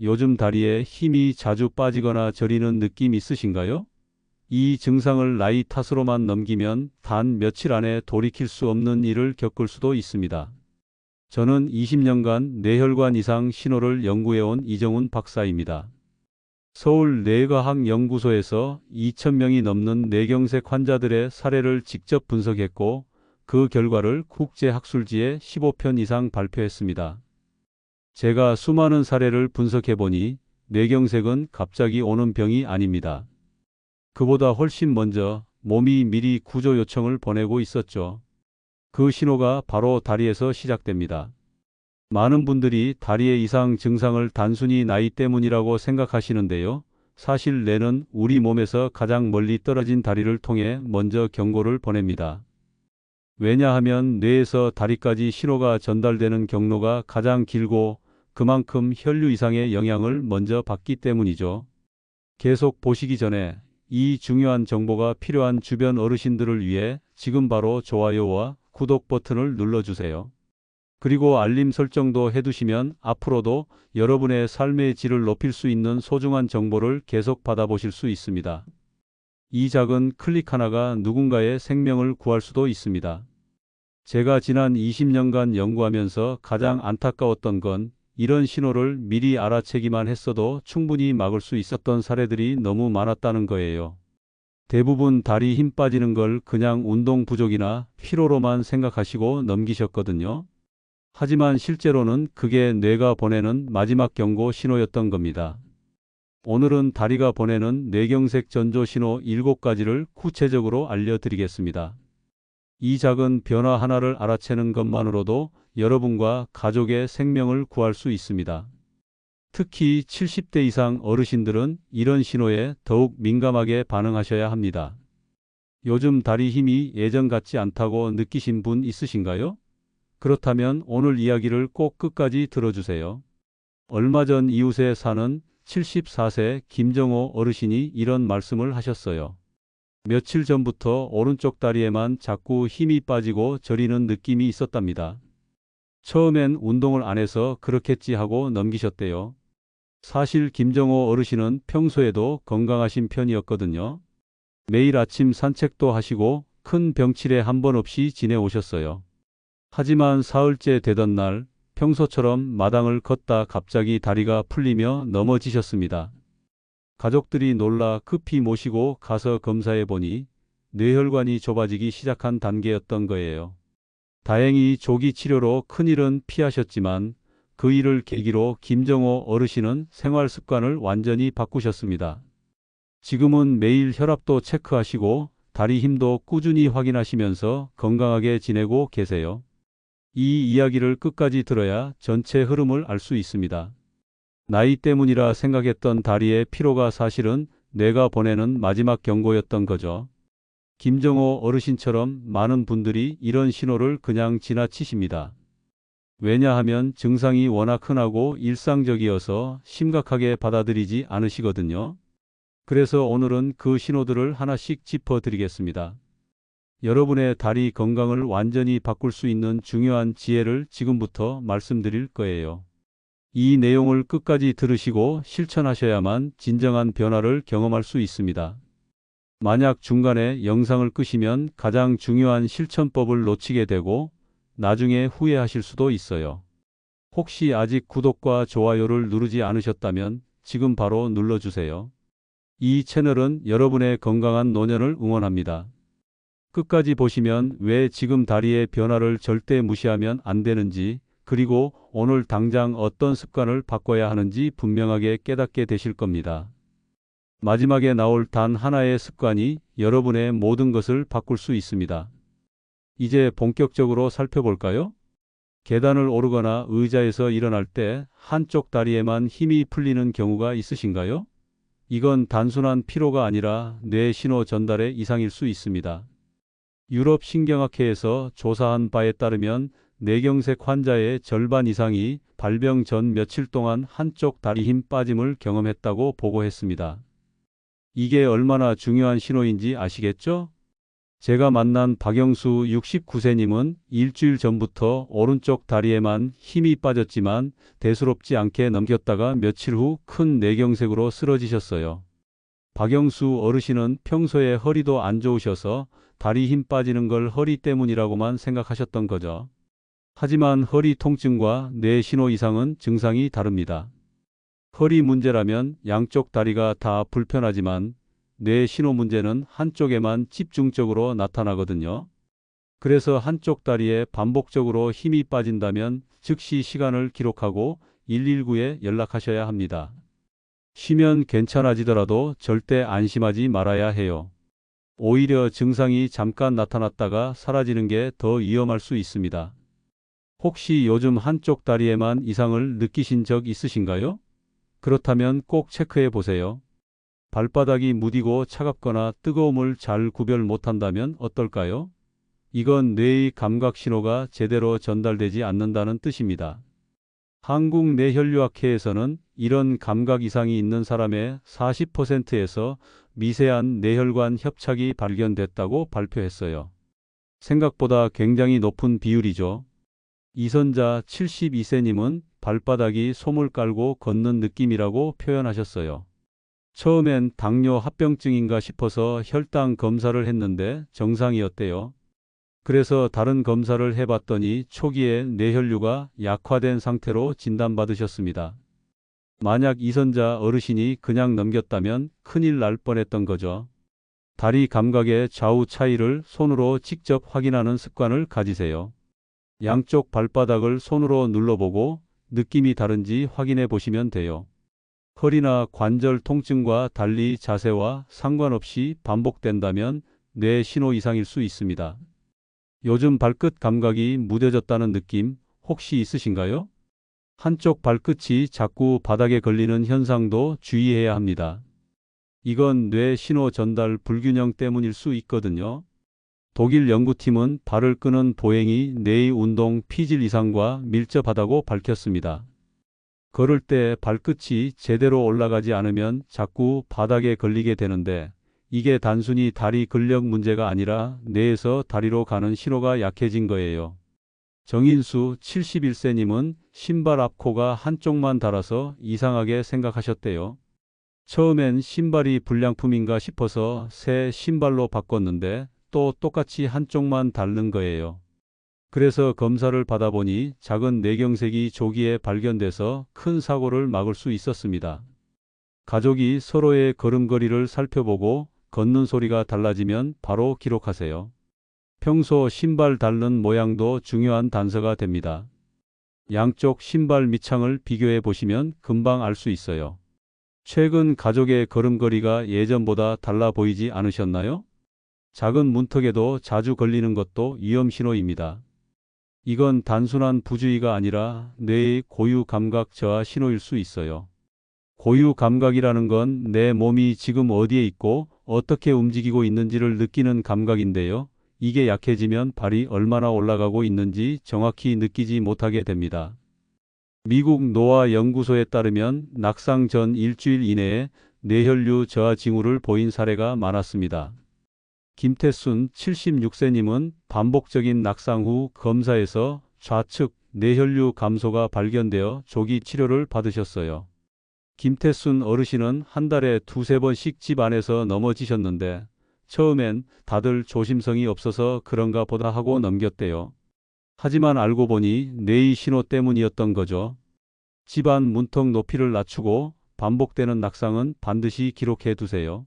요즘 다리에 힘이 자주 빠지거나 저리는 느낌 있으신가요? 이 증상을 나이 탓으로만 넘기면 단 며칠 안에 돌이킬 수 없는 일을 겪을 수도 있습니다. 저는 20년간 뇌혈관 이상 신호를 연구해온 이정훈 박사입니다. 서울 뇌과학연구소에서 2,000명이 넘는 뇌경색 환자들의 사례를 직접 분석했고 그 결과를 국제학술지에 15편 이상 발표했습니다. 제가 수많은 사례를 분석해 보니 뇌경색은 갑자기 오는 병이 아닙니다. 그보다 훨씬 먼저 몸이 미리 구조 요청을 보내고 있었죠. 그 신호가 바로 다리에서 시작됩니다. 많은 분들이 다리의 이상 증상을 단순히 나이 때문이라고 생각하시는데요. 사실 뇌는 우리 몸에서 가장 멀리 떨어진 다리를 통해 먼저 경고를 보냅니다. 왜냐하면 뇌에서 다리까지 신호가 전달되는 경로가 가장 길고 그만큼 혈류 이상의 영향을 먼저 받기 때문이죠. 계속 보시기 전에 이 중요한 정보가 필요한 주변 어르신들을 위해 지금 바로 좋아요와 구독 버튼을 눌러주세요. 그리고 알림 설정도 해두시면 앞으로도 여러분의 삶의 질을 높일 수 있는 소중한 정보를 계속 받아보실 수 있습니다. 이 작은 클릭 하나가 누군가의 생명을 구할 수도 있습니다. 제가 지난 20년간 연구하면서 가장 안타까웠던 건 이런 신호를 미리 알아채기만 했어도 충분히 막을 수 있었던 사례들이 너무 많았다는 거예요. 대부분 다리 힘 빠지는 걸 그냥 운동 부족이나 피로로만 생각하시고 넘기셨거든요. 하지만 실제로는 그게 뇌가 보내는 마지막 경고 신호였던 겁니다. 오늘은 다리가 보내는 뇌경색 전조 신호 7가지를 구체적으로 알려드리겠습니다. 이 작은 변화 하나를 알아채는 것만으로도 여러분과 가족의 생명을 구할 수 있습니다. 특히 70대 이상 어르신들은 이런 신호에 더욱 민감하게 반응하셔야 합니다. 요즘 다리 힘이 예전 같지 않다고 느끼신 분 있으신가요? 그렇다면 오늘 이야기를 꼭 끝까지 들어주세요. 얼마 전 이웃에 사는 74세 김정호 어르신이 이런 말씀을 하셨어요. 며칠 전부터 오른쪽 다리에만 자꾸 힘이 빠지고 저리는 느낌이 있었답니다. 처음엔 운동을 안 해서 그렇겠지 하고 넘기셨대요. 사실 김정호 어르신은 평소에도 건강하신 편이었거든요. 매일 아침 산책도 하시고 큰 병치레 한번 없이 지내오셨어요. 하지만 사흘째 되던 날 평소처럼 마당을 걷다 갑자기 다리가 풀리며 넘어지셨습니다. 가족들이 놀라 급히 모시고 가서 검사해 보니 뇌혈관이 좁아지기 시작한 단계였던 거예요. 다행히 조기 치료로 큰일은 피하셨지만 그 일을 계기로 김정호 어르신은 생활 습관을 완전히 바꾸셨습니다. 지금은 매일 혈압도 체크하시고 다리 힘도 꾸준히 확인하시면서 건강하게 지내고 계세요. 이 이야기를 끝까지 들어야 전체 흐름을 알 수 있습니다. 나이 때문이라 생각했던 다리의 피로가 사실은 뇌가 보내는 마지막 경고였던 거죠. 김정호 어르신처럼 많은 분들이 이런 신호를 그냥 지나치십니다. 왜냐하면 증상이 워낙 흔하고 일상적이어서 심각하게 받아들이지 않으시거든요. 그래서 오늘은 그 신호들을 하나씩 짚어드리겠습니다. 여러분의 다리 건강을 완전히 바꿀 수 있는 중요한 지혜를 지금부터 말씀드릴 거예요. 이 내용을 끝까지 들으시고 실천하셔야만 진정한 변화를 경험할 수 있습니다. 만약 중간에 영상을 끄시면 가장 중요한 실천법을 놓치게 되고 나중에 후회하실 수도 있어요. 혹시 아직 구독과 좋아요를 누르지 않으셨다면 지금 바로 눌러주세요. 이 채널은 여러분의 건강한 노년을 응원합니다. 끝까지 보시면 왜 지금 다리의 변화를 절대 무시하면 안 되는지 그리고 오늘 당장 어떤 습관을 바꿔야 하는지 분명하게 깨닫게 되실 겁니다. 마지막에 나올 단 하나의 습관이 여러분의 모든 것을 바꿀 수 있습니다. 이제 본격적으로 살펴볼까요? 계단을 오르거나 의자에서 일어날 때 한쪽 다리에만 힘이 풀리는 경우가 있으신가요? 이건 단순한 피로가 아니라 뇌 신호 전달의 이상일 수 있습니다. 유럽 신경학회에서 조사한 바에 따르면 뇌경색 환자의 절반 이상이 발병 전 며칠 동안 한쪽 다리 힘 빠짐을 경험했다고 보고했습니다. 이게 얼마나 중요한 신호인지 아시겠죠? 제가 만난 박영수 69세님은 일주일 전부터 오른쪽 다리에만 힘이 빠졌지만 대수롭지 않게 넘겼다가 며칠 후 큰 뇌경색으로 쓰러지셨어요. 박영수 어르신은 평소에 허리도 안 좋으셔서 다리 힘 빠지는 걸 허리 때문이라고만 생각하셨던 거죠. 하지만 허리 통증과 뇌 신호 이상은 증상이 다릅니다. 허리 문제라면 양쪽 다리가 다 불편하지만 뇌 신호 문제는 한쪽에만 집중적으로 나타나거든요. 그래서 한쪽 다리에 반복적으로 힘이 빠진다면 즉시 시간을 기록하고 119에 연락하셔야 합니다. 쉬면 괜찮아지더라도 절대 안심하지 말아야 해요. 오히려 증상이 잠깐 나타났다가 사라지는 게 더 위험할 수 있습니다. 혹시 요즘 한쪽 다리에만 이상을 느끼신 적 있으신가요? 그렇다면 꼭 체크해 보세요. 발바닥이 무디고 차갑거나 뜨거움을 잘 구별 못한다면 어떨까요? 이건 뇌의 감각 신호가 제대로 전달되지 않는다는 뜻입니다. 한국 뇌혈류학회에서는 이런 감각 이상이 있는 사람의 40%에서 미세한 뇌혈관 협착이 발견됐다고 발표했어요. 생각보다 굉장히 높은 비율이죠. 이선자 72세님은 발바닥이 솜을 깔고 걷는 느낌이라고 표현하셨어요. 처음엔 당뇨 합병증인가 싶어서 혈당 검사를 했는데 정상이었대요. 그래서 다른 검사를 해봤더니 초기에 뇌혈류가 약화된 상태로 진단받으셨습니다. 만약 이선자 어르신이 그냥 넘겼다면 큰일 날 뻔했던 거죠. 다리 감각의 좌우 차이를 손으로 직접 확인하는 습관을 가지세요. 양쪽 발바닥을 손으로 눌러보고 느낌이 다른지 확인해 보시면 돼요. 허리나 관절 통증과 달리 자세와 상관없이 반복된다면 뇌 신호 이상일 수 있습니다. 요즘 발끝 감각이 무뎌졌다는 느낌 혹시 있으신가요? 한쪽 발끝이 자꾸 바닥에 걸리는 현상도 주의해야 합니다. 이건 뇌 신호 전달 불균형 때문일 수 있거든요. 독일 연구팀은 발을 끄는 보행이 뇌의 운동 피질 이상과 밀접하다고 밝혔습니다. 걸을 때 발끝이 제대로 올라가지 않으면 자꾸 바닥에 걸리게 되는데 이게 단순히 다리 근력 문제가 아니라 뇌에서 다리로 가는 신호가 약해진 거예요. 정인수 71세님은 신발 앞 코가 한쪽만 달아서 이상하게 생각하셨대요. 처음엔 신발이 불량품인가 싶어서 새 신발로 바꿨는데 또 똑같이 한쪽만 닳는 거예요. 그래서 검사를 받아보니 작은 뇌경색이 조기에 발견돼서 큰 사고를 막을 수 있었습니다. 가족이 서로의 걸음걸이를 살펴보고 걷는 소리가 달라지면 바로 기록하세요. 평소 신발 닳는 모양도 중요한 단서가 됩니다. 양쪽 신발 밑창을 비교해 보시면 금방 알 수 있어요. 최근 가족의 걸음걸이가 예전보다 달라 보이지 않으셨나요? 작은 문턱에도 자주 걸리는 것도 위험 신호입니다. 이건 단순한 부주의가 아니라 뇌의 고유 감각 저하 신호일 수 있어요. 고유 감각이라는 건 내 몸이 지금 어디에 있고 어떻게 움직이고 있는지를 느끼는 감각인데요. 이게 약해지면 발이 얼마나 올라가고 있는지 정확히 느끼지 못하게 됩니다. 미국 노아 연구소에 따르면 낙상 전 일주일 이내에 뇌혈류 저하 징후를 보인 사례가 많았습니다. 김태순 76세님은 반복적인 낙상 후 검사에서 좌측 뇌혈류 감소가 발견되어 조기 치료를 받으셨어요. 김태순 어르신은 한 달에 두세 번씩 집 안에서 넘어지셨는데 처음엔 다들 조심성이 없어서 그런가 보다 하고 넘겼대요. 하지만 알고 보니 뇌의 신호 때문이었던 거죠. 집안 문턱 높이를 낮추고 반복되는 낙상은 반드시 기록해 두세요.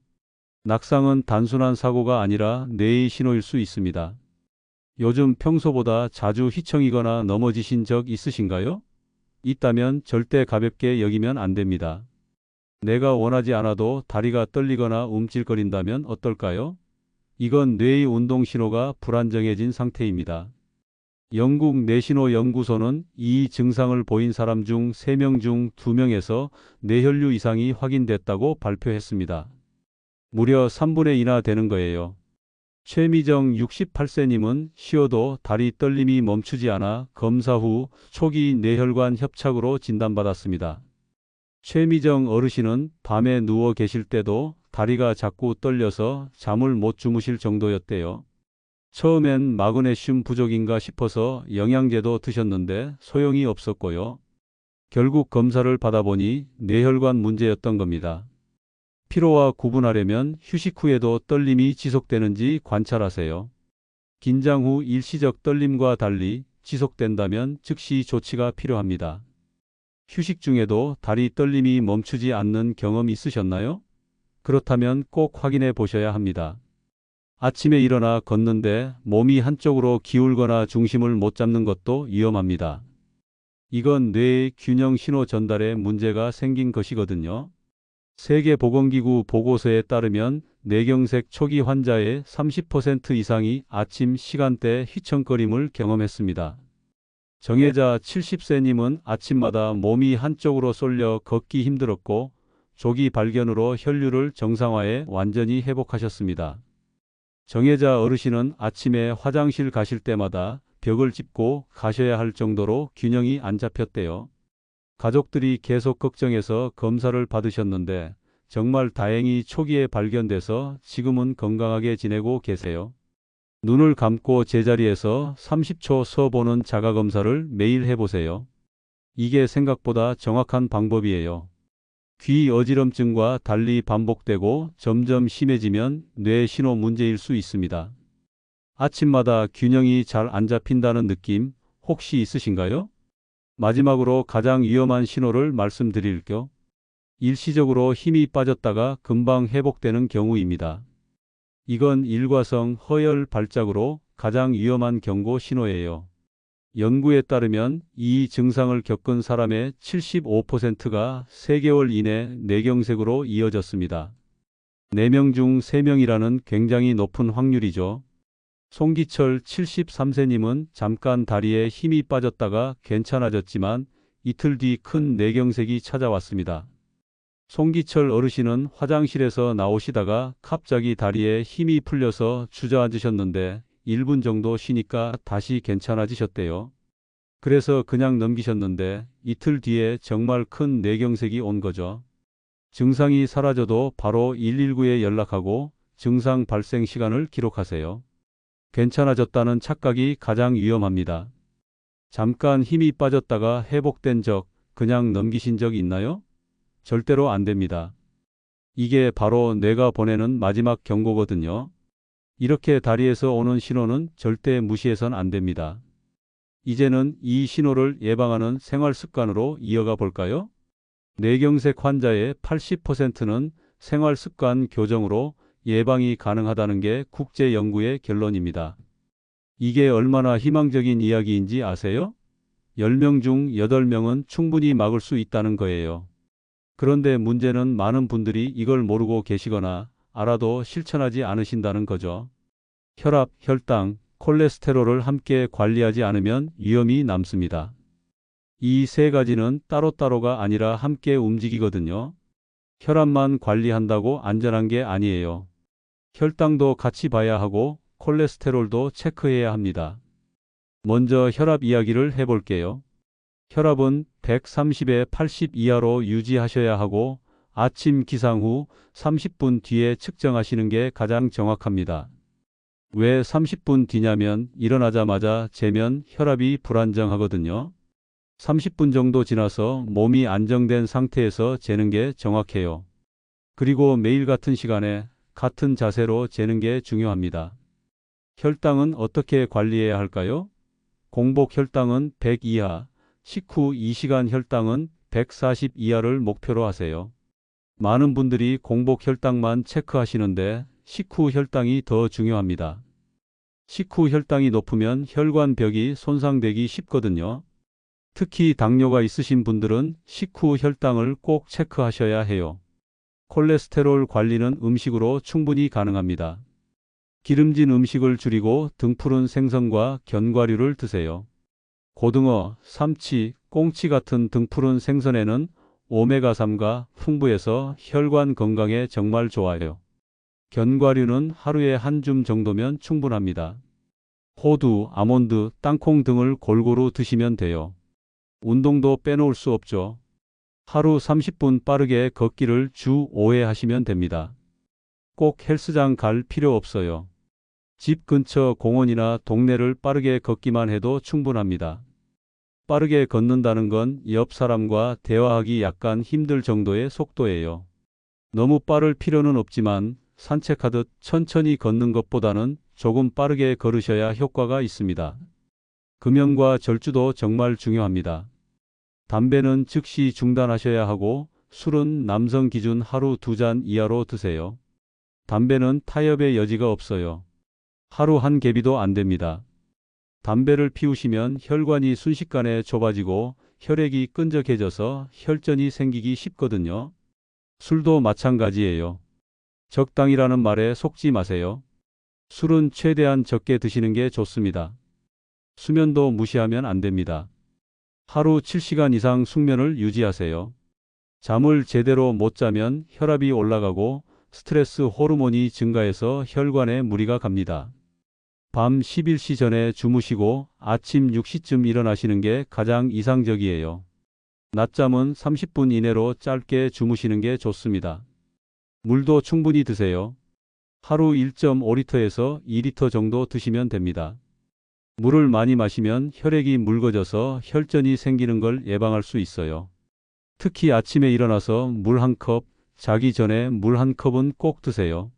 낙상은 단순한 사고가 아니라 뇌의 신호일 수 있습니다. 요즘 평소보다 자주 휘청이거나 넘어지신 적 있으신가요? 있다면 절대 가볍게 여기면 안 됩니다. 내가 원하지 않아도 다리가 떨리거나 움찔거린다면 어떨까요? 이건 뇌의 운동 신호가 불안정해진 상태입니다. 영국 뇌신호 연구소는 이 증상을 보인 사람 중 3명 중 2명에서 뇌혈류 이상이 확인됐다고 발표했습니다. 무려 3분의 2나 되는 거예요. 최미정 68세님은 쉬어도 다리 떨림이 멈추지 않아 검사 후 초기 뇌혈관 협착으로 진단받았습니다. 최미정 어르신은 밤에 누워 계실 때도 다리가 자꾸 떨려서 잠을 못 주무실 정도였대요. 처음엔 마그네슘 부족인가 싶어서 영양제도 드셨는데 소용이 없었고요. 결국 검사를 받아보니 뇌혈관 문제였던 겁니다. 피로와 구분하려면 휴식 후에도 떨림이 지속되는지 관찰하세요. 긴장 후 일시적 떨림과 달리 지속된다면 즉시 조치가 필요합니다. 휴식 중에도 다리 떨림이 멈추지 않는 경험 있으셨나요? 그렇다면 꼭 확인해 보셔야 합니다. 아침에 일어나 걷는데 몸이 한쪽으로 기울거나 중심을 못 잡는 것도 위험합니다. 이건 뇌의 균형 신호 전달에 문제가 생긴 것이거든요. 세계보건기구 보고서에 따르면 뇌경색 초기 환자의 30% 이상이 아침 시간대 휘청거림을 경험했습니다. 정혜자 70세님은 아침마다 몸이 한쪽으로 쏠려 걷기 힘들었고 조기 발견으로 혈류를 정상화해 완전히 회복하셨습니다. 정혜자 어르신은 아침에 화장실 가실 때마다 벽을 짚고 가셔야 할 정도로 균형이 안 잡혔대요. 가족들이 계속 걱정해서 검사를 받으셨는데 정말 다행히 초기에 발견돼서 지금은 건강하게 지내고 계세요. 눈을 감고 제자리에서 30초 서보는 자가검사를 매일 해보세요. 이게 생각보다 정확한 방법이에요. 귀 어지럼증과 달리 반복되고 점점 심해지면 뇌 신호 문제일 수 있습니다. 아침마다 균형이 잘 안 잡힌다는 느낌 혹시 있으신가요? 마지막으로 가장 위험한 신호를 말씀드릴게요. 일시적으로 힘이 빠졌다가 금방 회복되는 경우입니다. 이건 일과성 허혈 발작으로 가장 위험한 경고 신호예요. 연구에 따르면 이 증상을 겪은 사람의 75%가 3개월 이내 뇌경색으로 이어졌습니다. 4명 중 3명이라는 굉장히 높은 확률이죠. 송기철 73세님은 잠깐 다리에 힘이 빠졌다가 괜찮아졌지만 이틀 뒤큰 뇌경색이 찾아왔습니다. 송기철 어르신은 화장실에서 나오시다가 갑자기 다리에 힘이 풀려서 주저앉으셨는데 1분 정도 쉬니까 다시 괜찮아지셨대요. 그래서 그냥 넘기셨는데 이틀 뒤에 정말 큰 뇌경색이 온 거죠. 증상이 사라져도 바로 119에 연락하고 증상 발생 시간을 기록하세요. 괜찮아졌다는 착각이 가장 위험합니다. 잠깐 힘이 빠졌다가 회복된 적, 그냥 넘기신 적 있나요? 절대로 안 됩니다. 이게 바로 뇌가 보내는 마지막 경고거든요. 이렇게 다리에서 오는 신호는 절대 무시해선 안 됩니다. 이제는 이 신호를 예방하는 생활 습관으로 이어가 볼까요? 뇌경색 환자의 80%는 생활 습관 교정으로 예방이 가능하다는 게 국제 연구의 결론입니다. 이게 얼마나 희망적인 이야기인지 아세요? 10명 중 8명은 충분히 막을 수 있다는 거예요. 그런데 문제는 많은 분들이 이걸 모르고 계시거나 알아도 실천하지 않으신다는 거죠. 혈압, 혈당, 콜레스테롤을 함께 관리하지 않으면 위험이 남습니다. 이 세 가지는 따로따로가 아니라 함께 움직이거든요. 혈압만 관리한다고 안전한 게 아니에요. 혈당도 같이 봐야 하고 콜레스테롤도 체크해야 합니다. 먼저 혈압 이야기를 해볼게요. 혈압은 130에 80 이하로 유지하셔야 하고 아침 기상 후 30분 뒤에 측정하시는 게 가장 정확합니다. 왜 30분 뒤냐면 일어나자마자 재면 혈압이 불안정하거든요. 30분 정도 지나서 몸이 안정된 상태에서 재는 게 정확해요. 그리고 매일 같은 시간에 같은 자세로 재는 게 중요합니다. 혈당은 어떻게 관리해야 할까요? 공복 혈당은 100 이하, 식후 2시간 혈당은 140 이하를 목표로 하세요. 많은 분들이 공복 혈당만 체크하시는데 식후 혈당이 더 중요합니다. 식후 혈당이 높으면 혈관벽이 손상되기 쉽거든요. 특히 당뇨가 있으신 분들은 식후 혈당을 꼭 체크하셔야 해요. 콜레스테롤 관리는 음식으로 충분히 가능합니다. 기름진 음식을 줄이고 등푸른 생선과 견과류를 드세요. 고등어, 삼치, 꽁치 같은 등푸른 생선에는 오메가3가 풍부해서 혈관 건강에 정말 좋아요. 견과류는 하루에 한 줌 정도면 충분합니다. 호두, 아몬드, 땅콩 등을 골고루 드시면 돼요. 운동도 빼놓을 수 없죠. 하루 30분 빠르게 걷기를 주 5회 하시면 됩니다. 꼭 헬스장 갈 필요 없어요. 집 근처 공원이나 동네를 빠르게 걷기만 해도 충분합니다. 빠르게 걷는다는 건 옆 사람과 대화하기 약간 힘들 정도의 속도예요. 너무 빠를 필요는 없지만 산책하듯 천천히 걷는 것보다는 조금 빠르게 걸으셔야 효과가 있습니다. 금연과 절주도 정말 중요합니다. 담배는 즉시 중단하셔야 하고 술은 남성 기준 하루 두 잔 이하로 드세요. 담배는 타협의 여지가 없어요. 하루 한 개비도 안 됩니다. 담배를 피우시면 혈관이 순식간에 좁아지고 혈액이 끈적해져서 혈전이 생기기 쉽거든요. 술도 마찬가지예요. 적당이라는 말에 속지 마세요. 술은 최대한 적게 드시는 게 좋습니다. 수면도 무시하면 안 됩니다. 하루 7시간 이상 숙면을 유지하세요. 잠을 제대로 못 자면 혈압이 올라가고 스트레스 호르몬이 증가해서 혈관에 무리가 갑니다. 밤 11시 전에 주무시고 아침 6시쯤 일어나시는 게 가장 이상적이에요. 낮잠은 30분 이내로 짧게 주무시는 게 좋습니다. 물도 충분히 드세요. 하루 1.5리터에서 2리터 정도 드시면 됩니다. 물을 많이 마시면 혈액이 묽어져서 혈전이 생기는 걸 예방할 수 있어요. 특히 아침에 일어나서 물 한 컵, 자기 전에 물 한 컵은 꼭 드세요.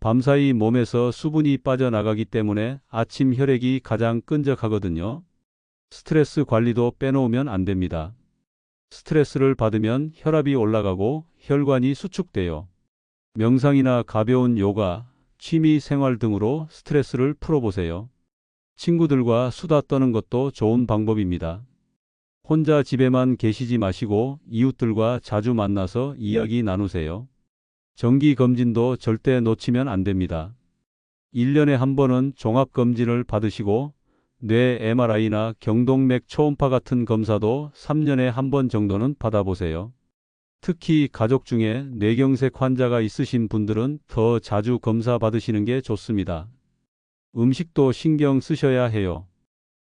밤사이 몸에서 수분이 빠져나가기 때문에 아침 혈액이 가장 끈적하거든요. 스트레스 관리도 빼놓으면 안 됩니다. 스트레스를 받으면 혈압이 올라가고 혈관이 수축돼요. 명상이나 가벼운 요가, 취미 생활 등으로 스트레스를 풀어보세요. 친구들과 수다 떠는 것도 좋은 방법입니다. 혼자 집에만 계시지 마시고 이웃들과 자주 만나서 이야기 나누세요. 정기 검진도 절대 놓치면 안 됩니다. 1년에 한 번은 종합검진을 받으시고 뇌 MRI나 경동맥 초음파 같은 검사도 3년에 한 번 정도는 받아보세요. 특히 가족 중에 뇌경색 환자가 있으신 분들은 더 자주 검사 받으시는 게 좋습니다. 음식도 신경 쓰셔야 해요.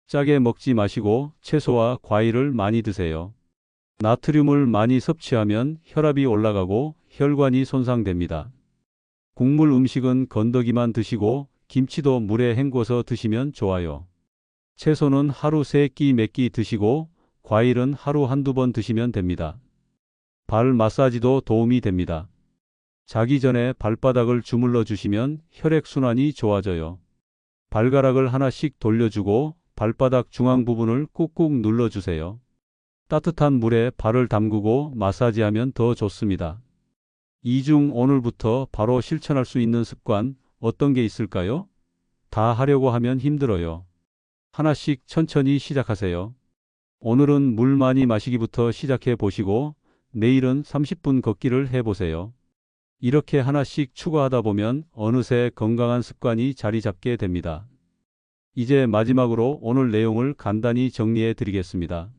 짜게 먹지 마시고 채소와 과일을 많이 드세요. 나트륨을 많이 섭취하면 혈압이 올라가고 혈관이 손상됩니다. 국물 음식은 건더기만 드시고 김치도 물에 헹궈서 드시면 좋아요. 채소는 하루 3끼 몇 끼 드시고 과일은 하루 한두 번 드시면 됩니다. 발 마사지도 도움이 됩니다. 자기 전에 발바닥을 주물러 주시면 혈액순환이 좋아져요. 발가락을 하나씩 돌려주고 발바닥 중앙 부분을 꾹꾹 눌러주세요. 따뜻한 물에 발을 담그고 마사지하면 더 좋습니다. 이중 오늘부터 바로 실천할 수 있는 습관 어떤 게 있을까요? 다 하려고 하면 힘들어요. 하나씩 천천히 시작하세요. 오늘은 물 많이 마시기부터 시작해 보시고 내일은 30분 걷기를 해보세요. 이렇게 하나씩 추가하다 보면 어느새 건강한 습관이 자리 잡게 됩니다. 이제 마지막으로 오늘 내용을 간단히 정리해 드리겠습니다.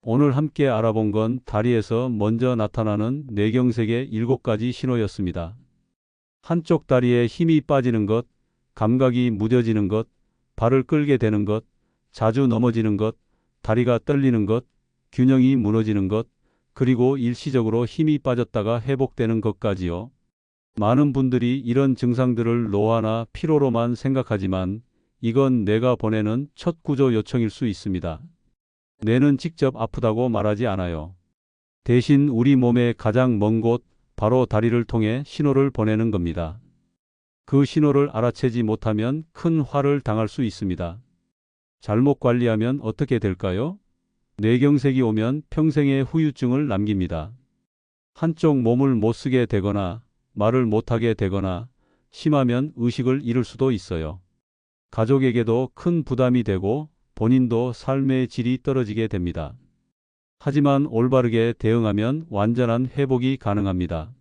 오늘 함께 알아본 건 다리에서 먼저 나타나는 뇌경색의 7가지 신호였습니다. 한쪽 다리에 힘이 빠지는 것, 감각이 무뎌지는 것, 발을 끌게 되는 것, 자주 넘어지는 것, 다리가 떨리는 것, 균형이 무너지는 것, 그리고 일시적으로 힘이 빠졌다가 회복되는 것까지요. 많은 분들이 이런 증상들을 노화나 피로로만 생각하지만 이건 뇌가 보내는 첫 구조 요청일 수 있습니다. 뇌는 직접 아프다고 말하지 않아요. 대신 우리 몸의 가장 먼 곳, 바로 다리를 통해 신호를 보내는 겁니다. 그 신호를 알아채지 못하면 큰 화를 당할 수 있습니다. 잘못 관리하면 어떻게 될까요? 뇌경색이 오면 평생의 후유증을 남깁니다. 한쪽 몸을 못 쓰게 되거나 말을 못하게 되거나 심하면 의식을 잃을 수도 있어요. 가족에게도 큰 부담이 되고 본인도 삶의 질이 떨어지게 됩니다. 하지만 올바르게 대응하면 완전한 회복이 가능합니다.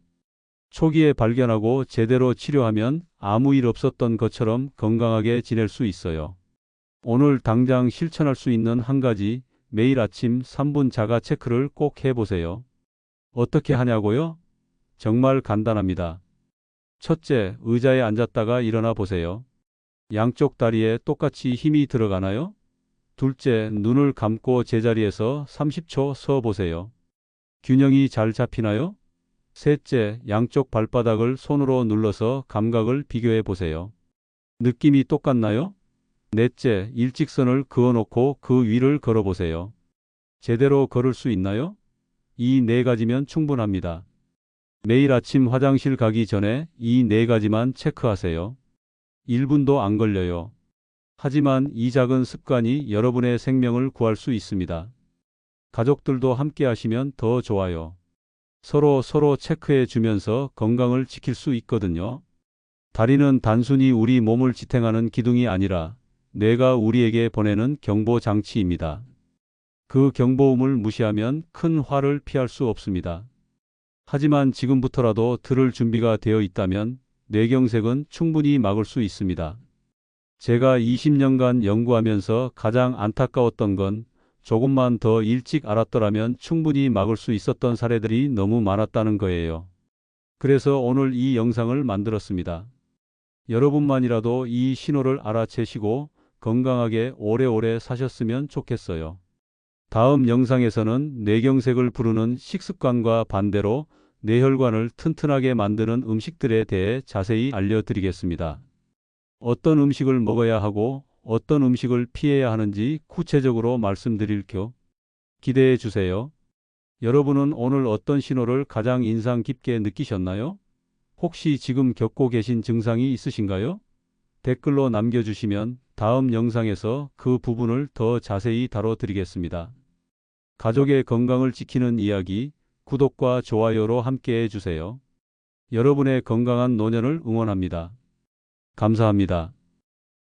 초기에 발견하고 제대로 치료하면 아무 일 없었던 것처럼 건강하게 지낼 수 있어요. 오늘 당장 실천할 수 있는 한 가지 매일 아침 3분 자가 체크를 꼭 해보세요. 어떻게 하냐고요? 정말 간단합니다. 첫째, 의자에 앉았다가 일어나 보세요. 양쪽 다리에 똑같이 힘이 들어가나요? 둘째, 눈을 감고 제자리에서 30초 서 보세요. 균형이 잘 잡히나요? 셋째, 양쪽 발바닥을 손으로 눌러서 감각을 비교해 보세요. 느낌이 똑같나요? 넷째, 일직선을 그어놓고 그 위를 걸어보세요. 제대로 걸을 수 있나요? 이 네 가지면 충분합니다. 매일 아침 화장실 가기 전에 이 네 가지만 체크하세요. 1분도 안 걸려요. 하지만 이 작은 습관이 여러분의 생명을 구할 수 있습니다. 가족들도 함께 하시면 더 좋아요. 서로 서로 체크해 주면서 건강을 지킬 수 있거든요. 다리는 단순히 우리 몸을 지탱하는 기둥이 아니라 뇌가 우리에게 보내는 경보 장치입니다. 그 경보음을 무시하면 큰 화를 피할 수 없습니다. 하지만 지금부터라도 들을 준비가 되어 있다면 뇌경색은 충분히 막을 수 있습니다. 제가 20년간 연구하면서 가장 안타까웠던 건 조금만 더 일찍 알았더라면 충분히 막을 수 있었던 사례들이 너무 많았다는 거예요. 그래서 오늘 이 영상을 만들었습니다. 여러분만이라도 이 신호를 알아채시고 건강하게 오래오래 사셨으면 좋겠어요. 다음 영상에서는 뇌경색을 부르는 식습관과 반대로 뇌혈관을 튼튼하게 만드는 음식들에 대해 자세히 알려드리겠습니다. 어떤 음식을 먹어야 하고 어떤 음식을 피해야 하는지 구체적으로 말씀드릴게요. 기대해 주세요. 여러분은 오늘 어떤 신호를 가장 인상 깊게 느끼셨나요? 혹시 지금 겪고 계신 증상이 있으신가요? 댓글로 남겨주시면 다음 영상에서 그 부분을 더 자세히 다뤄드리겠습니다. 가족의 건강을 지키는 이야기, 구독과 좋아요로 함께 해주세요. 여러분의 건강한 노년을 응원합니다. 감사합니다.